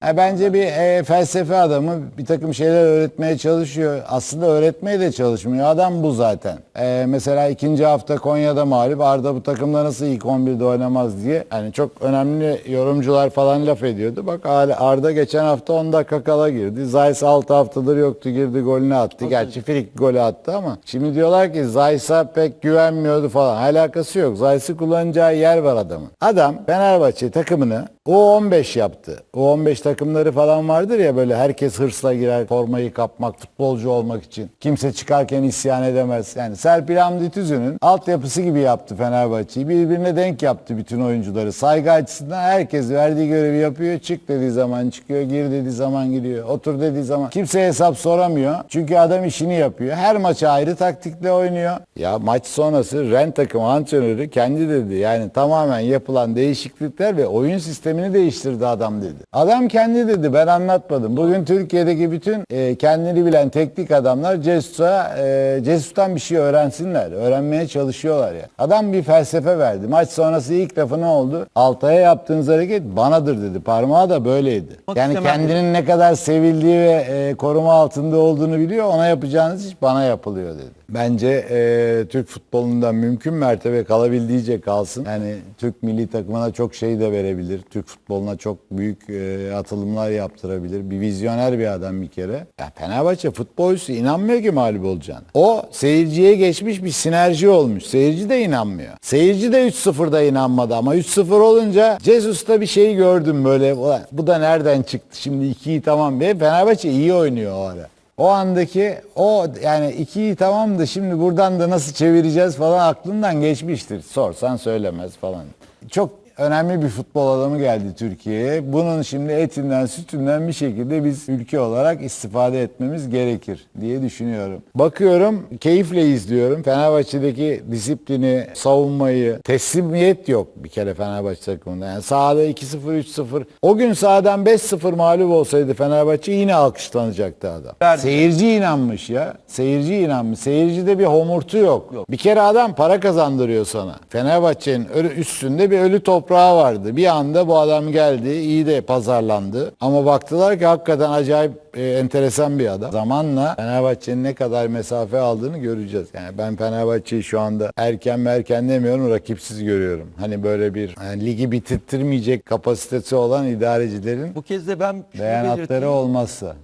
Ha, bence bir e, felsefe adamı bir takım şeyler öğretmeye çalışıyor. Aslında öğretmeye de çalışmıyor. Adam bu zaten. E, mesela ikinci hafta Konya'da mağlup. Arda bu takımda nasıl ilk 11'de oynamaz diye. Yani çok önemli yorumcular falan laf ediyordu. Bak Arda geçen hafta 10 dakika kala girdi. Zayis 6 haftadır yoktu girdi golünü attı. Gerçi Frik golü attı ama. Şimdi diyorlar ki Zayis'a pek güvenmiyordu falan. Alakası yok. Zayis'i kullanacağı yer var adamın. Adam Fenerbahçe takımını U15 yaptı. U15 takımları falan vardır ya böyle herkes hırsla girer formayı kapmak, futbolcu olmak için. Kimse çıkarken isyan edemez. Yani Serpil Hamdi Tüzün'ün altyapısı gibi yaptı Fenerbahçe'yi. Birbirine denk yaptı bütün oyuncuları. Saygı açısından herkes verdiği görevi yapıyor. Çık dediği zaman çıkıyor, gir dediği zaman giriyor. Otur dediği zaman kimse hesap soramıyor. Çünkü adam işini yapıyor. Her maça ayrı taktikle oynuyor. Ya maç sonrası Ren takım antrenörü kendi dedi. Yani tamamen yapılan değişiklikler ve oyun sistemini değiştirdi adam dedi. Adam kendi dedi ben anlatmadım. Bugün Türkiye'deki bütün e, kendini bilen teknik adamlar Cesus'a e, Cesus'tan bir şey öğrensinler. Öğrenmeye çalışıyorlar ya. Adam bir felsefe verdi. Maç sonrası ilk lafı ne oldu? Altaya yaptığınız hareket banadır dedi. Parmağı da böyleydi. Yani kendinin ne kadar sevildiği ve e, koruma altında olduğunu biliyor. Ona yapacağınız iş bana yapılıyor dedi. Bence e, Türk futbolunda mümkün mertebe kalabildiğince kalsın. Yani Türk milli takımına çok şey de verebilir. Türk futboluna çok büyük e, atılımlar yaptırabilir. Bir vizyoner bir adam bir kere. Ya Fenerbahçe futbolcusu inanmıyor ki mağlup olacağını. O seyirciye geçmiş bir sinerji olmuş. Seyirci de inanmıyor. Seyirci de 3-0'da inanmadı ama 3-0 olunca Jesus'ta bir şey gördüm böyle. "Ulan Bu da nereden çıktı şimdi 2'yi tamam. Ve Fenerbahçe iyi oynuyor o ara. O andaki o yani ikiyi tamam da şimdi buradan da nasıl çevireceğiz falan aklından geçmiştir. Sorsan söylemez falan. Çok önemli bir futbol adamı geldi Türkiye'ye. Bunun şimdi etinden sütünden bir şekilde biz ülke olarak istifade etmemiz gerekir diye düşünüyorum. Bakıyorum keyifle izliyorum. Fenerbahçe'deki disiplini, savunmayı, teslimiyet yok bir kere Fenerbahçe takımında. Yani sahada 2-0, 3-0. O gün sahadan 5-0 mağlup olsaydı Fenerbahçe yine alkışlanacaktı adam. Verdi. Seyirci inanmış ya. Seyirci inanmış. Seyircide bir homurtu yok. Bir kere adam para kazandırıyor sana. Fenerbahçe'nin üstünde bir ölü toprağı vardı. Bir anda bu adam geldi. iyi de pazarlandı. Ama baktılar ki hakikaten acayip e, enteresan bir adam. Zamanla Fenerbahçe'nin ne kadar mesafe aldığını göreceğiz. Yani ben Fenerbahçe'yi şu anda erken merken demiyorum rakipsiz görüyorum. Hani böyle bir yani ligi bitirttirmeyecek kapasitesi olan idarecilerin Bu kez de ben şunu beyanatları olmazsa.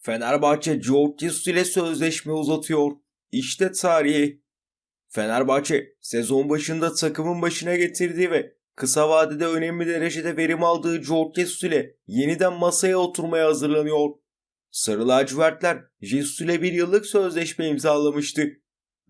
Fenerbahçe George Jesus ile sözleşme uzatıyor. İşte tarihi. Fenerbahçe sezon başında takımın başına getirdiği ve kısa vadede önemli derecede verim aldığı George Jesus ile yeniden masaya oturmaya hazırlanıyor. Sarı lacivertler Jesus ile bir yıllık sözleşme imzalamıştı.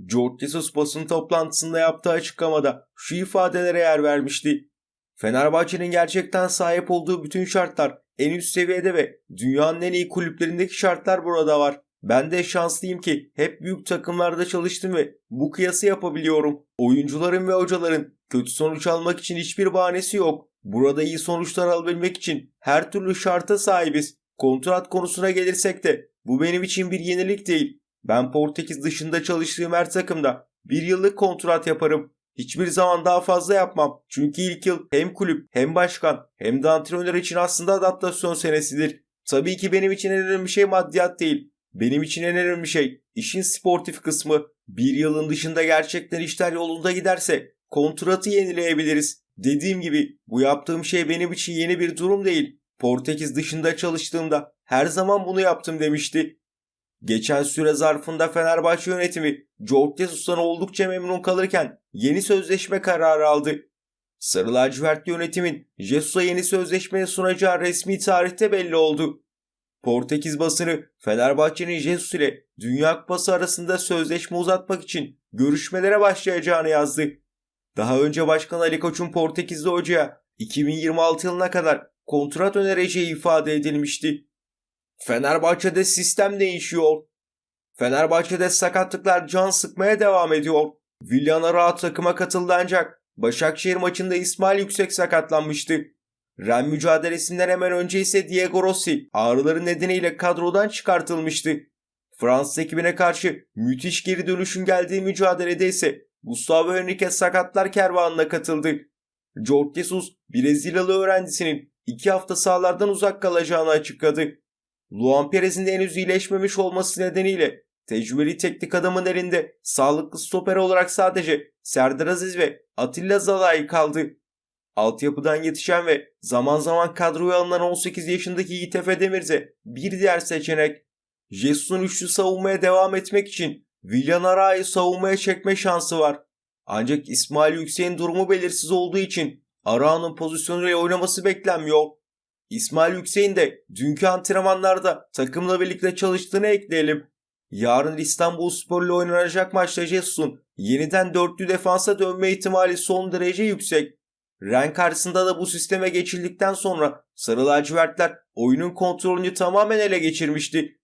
George Jesus basın toplantısında yaptığı açıklamada şu ifadelere yer vermişti. Fenerbahçe'nin gerçekten sahip olduğu bütün şartlar en üst seviyede ve dünyanın en iyi kulüplerindeki şartlar burada var. Ben de şanslıyım ki hep büyük takımlarda çalıştım ve bu kıyası yapabiliyorum. Oyuncuların ve hocaların kötü sonuç almak için hiçbir bahanesi yok. Burada iyi sonuçlar alabilmek için her türlü şarta sahibiz. Kontrat konusuna gelirsek de bu benim için bir yenilik değil. Ben Portekiz dışında çalıştığım her takımda bir yıllık kontrat yaparım. Hiçbir zaman daha fazla yapmam. Çünkü ilk yıl hem kulüp hem başkan hem de antrenör için aslında adaptasyon senesidir. Tabii ki benim için en önemli şey maddiyat değil. Benim için en önemli şey işin sportif kısmı. Bir yılın dışında gerçekten işler yolunda giderse kontratı yenileyebiliriz. Dediğim gibi bu yaptığım şey benim için yeni bir durum değil. Portekiz dışında çalıştığımda her zaman bunu yaptım demişti. Geçen süre zarfında Fenerbahçe yönetimi George Jesus'tan oldukça memnun kalırken yeni sözleşme kararı aldı. Sarı lacivert yönetimin Jesus'a yeni sözleşmeye sunacağı resmi tarihte belli oldu. Portekiz basını Fenerbahçe'nin Jesus ile Dünya Kupası arasında sözleşme uzatmak için görüşmelere başlayacağını yazdı. Daha önce Başkan Ali Koç'un Portekizli hocaya 2026 yılına kadar kontrat önereceği ifade edilmişti. Fenerbahçe'de sistem değişiyor. Fenerbahçe'de sakatlıklar can sıkmaya devam ediyor. Villana rahat takıma katıldı ancak Başakşehir maçında İsmail Yüksek sakatlanmıştı. Ren mücadelesinden hemen önce ise Diego Rossi ağrıları nedeniyle kadrodan çıkartılmıştı. Fransız ekibine karşı müthiş geri dönüşün geldiği mücadelede ise Gustavo Henriquez sakatlar kervanına katıldı. Jorge Jesus Brezilyalı öğrencisinin iki hafta sahalardan uzak kalacağını açıkladı. Luan Perez'in henüz iyileşmemiş olması nedeniyle tecrübeli teknik adamın elinde sağlıklı stoper olarak sadece Serdar Aziz ve Atilla Zalai kaldı. Altyapıdan yetişen ve zaman zaman kadroya alınan 18 yaşındaki Yiğit Efe bir diğer seçenek. Jesus'un üçlü savunmaya devam etmek için Villanara'yı savunmaya çekme şansı var. Ancak İsmail Yüksek'in durumu belirsiz olduğu için Arao'nun pozisyonuyla oynaması beklenmiyor. İsmail Yüksek'in de dünkü antrenmanlarda takımla birlikte çalıştığını ekleyelim. Yarın İstanbul Spor ile oynanacak maçta Jesus'un yeniden dörtlü defansa dönme ihtimali son derece yüksek. Ren karşısında da bu sisteme geçildikten sonra Sarı lacivertler oyunun kontrolünü tamamen ele geçirmişti.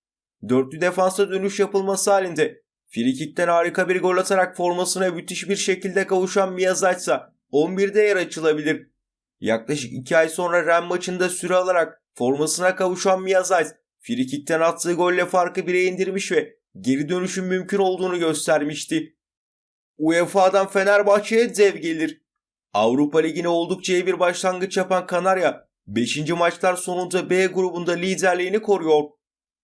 Dörtlü defansa dönüş yapılması halinde Frikik'ten harika bir gol atarak formasına müthiş bir şekilde kavuşan Miyazaki ise 11'de yer açılabilir. Yaklaşık 2 ay sonra Ren maçında süre alarak formasına kavuşan Miyazaki, Frikik'ten attığı golle farkı 1'e indirmiş ve geri dönüşün mümkün olduğunu göstermişti. UEFA'dan Fenerbahçe'ye dev gelir. Avrupa Ligi'ne oldukça iyi bir başlangıç yapan Kanarya, 5. maçlar sonunda B grubunda liderliğini koruyor.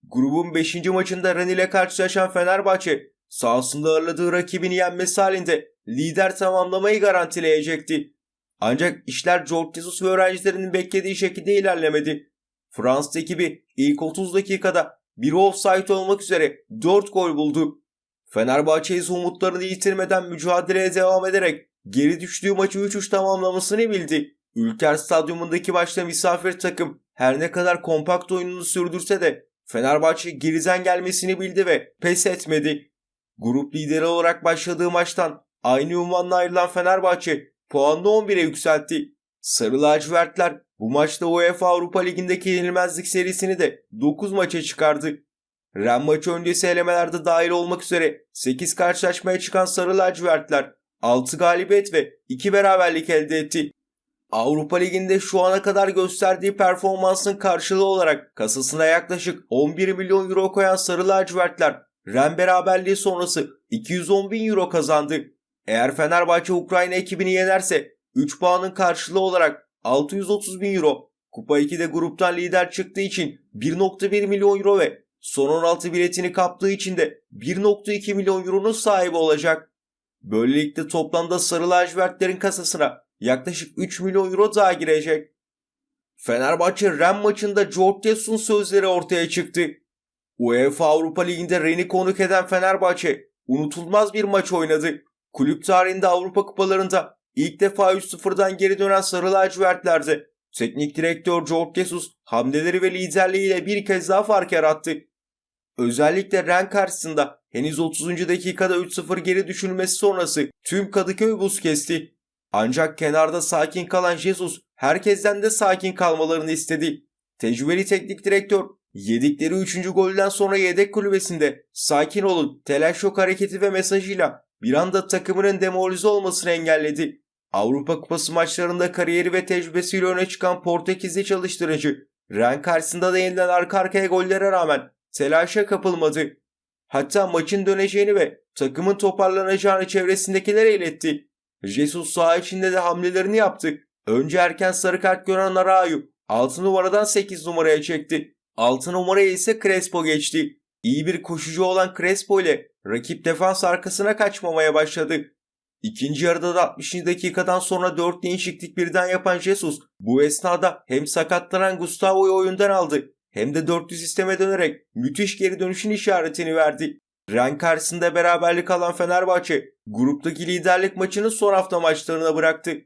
Grubun 5. maçında Ren ile karşılaşan Fenerbahçe, sahasında ağırladığı rakibini yenmesi halinde lider tamamlamayı garantileyecekti. Ancak işler George Jesus ve öğrencilerinin beklediği şekilde ilerlemedi. Fransız ekibi ilk 30 dakikada bir offside olmak üzere 4 gol buldu. Fenerbahçe ise umutlarını yitirmeden mücadeleye devam ederek geri düştüğü maçı 3-3 tamamlamasını bildi. Ülker Stadyumundaki maçta misafir takım her ne kadar kompakt oyununu sürdürse de Fenerbahçe geriden gelmesini bildi ve pes etmedi. Grup lideri olarak başladığı maçtan aynı ünvanla ayrılan Fenerbahçe puanını 11'e yükseltti. Sarı lacivertler bu maçta UEFA Avrupa Ligi'ndeki yenilmezlik serisini de 9 maça çıkardı. Ren maçı öncesi elemelerde dahil olmak üzere 8 karşılaşmaya çıkan Sarı lacivertler 6 galibiyet ve 2 beraberlik elde etti. Avrupa Ligi'nde şu ana kadar gösterdiği performansın karşılığı olarak kasasına yaklaşık 11 milyon euro koyan Sarı lacivertler Ren beraberliği sonrası 210 bin euro kazandı. Eğer Fenerbahçe Ukrayna ekibini yenerse 3 puanın karşılığı olarak 630 bin euro. Kupa 2'de gruptan lider çıktığı için 1.1 milyon euro ve son 16 biletini kaptığı için de 1.2 milyon euronun sahibi olacak. Böylelikle toplamda sarı lacivertlerin kasasına yaklaşık 3 milyon euro daha girecek. Fenerbahçe Ren maçında George Jesus'un sözleri ortaya çıktı. UEFA Avrupa Ligi'nde Ren'i konuk eden Fenerbahçe unutulmaz bir maç oynadı. Kulüp tarihinde Avrupa kupalarında ilk defa 3-0'dan geri dönen Sarı lacivertlerde teknik direktör George Jesus hamleleri ve liderliğiyle bir kez daha fark yarattı. Özellikle Ren karşısında henüz 30. dakikada 3-0 geri düşülmesi sonrası tüm Kadıköy buz kesti. Ancak kenarda sakin kalan Jesus herkesten de sakin kalmalarını istedi. Tecrübeli teknik direktör yedikleri 3. golden sonra yedek kulübesinde sakin olun, telaş yok hareketi ve mesajıyla bir anda takımının demoralize olmasını engelledi. Avrupa Kupası maçlarında kariyeri ve tecrübesiyle öne çıkan Portekizli çalıştırıcı Ren karşısında da yeniden arka arkaya gollere rağmen telaşa kapılmadı. Hatta maçın döneceğini ve takımın toparlanacağını çevresindekilere iletti. Jesus saha içinde de hamlelerini yaptı. Önce erken sarı kart gören Arayu 6 numaradan 8 numaraya çekti. 6 numaraya ise Crespo geçti. İyi bir koşucu olan Crespo ile rakip defans arkasına kaçmamaya başladı. İkinci yarıda da 60. dakikadan sonra 4 değişiklik birden yapan Jesus bu esnada hem sakatlanan Gustavo'yu oyundan aldı hem de dörtlü sisteme dönerek müthiş geri dönüşün işaretini verdi. Ren karşısında beraberlik alan Fenerbahçe gruptaki liderlik maçını son hafta maçlarına bıraktı.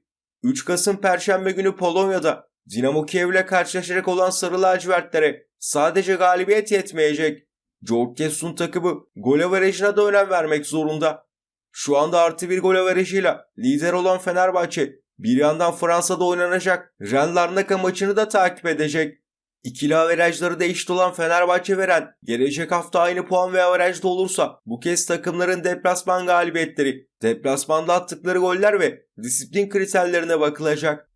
3 Kasım Perşembe günü Polonya'da Dinamo Kiev ile karşılaşacak olan Sarı lacivertlere sadece galibiyet yetmeyecek. George Jesus'un takımı gol averajına da önem vermek zorunda. Şu anda artı bir gol averajıyla lider olan Fenerbahçe bir yandan Fransa'da oynanacak Rennes-Larnaca maçını da takip edecek. İkili averajları da eşit olan Fenerbahçe veren gelecek hafta aynı puan ve averajda olursa bu kez takımların deplasman galibiyetleri, deplasmanda attıkları goller ve disiplin kriterlerine bakılacak.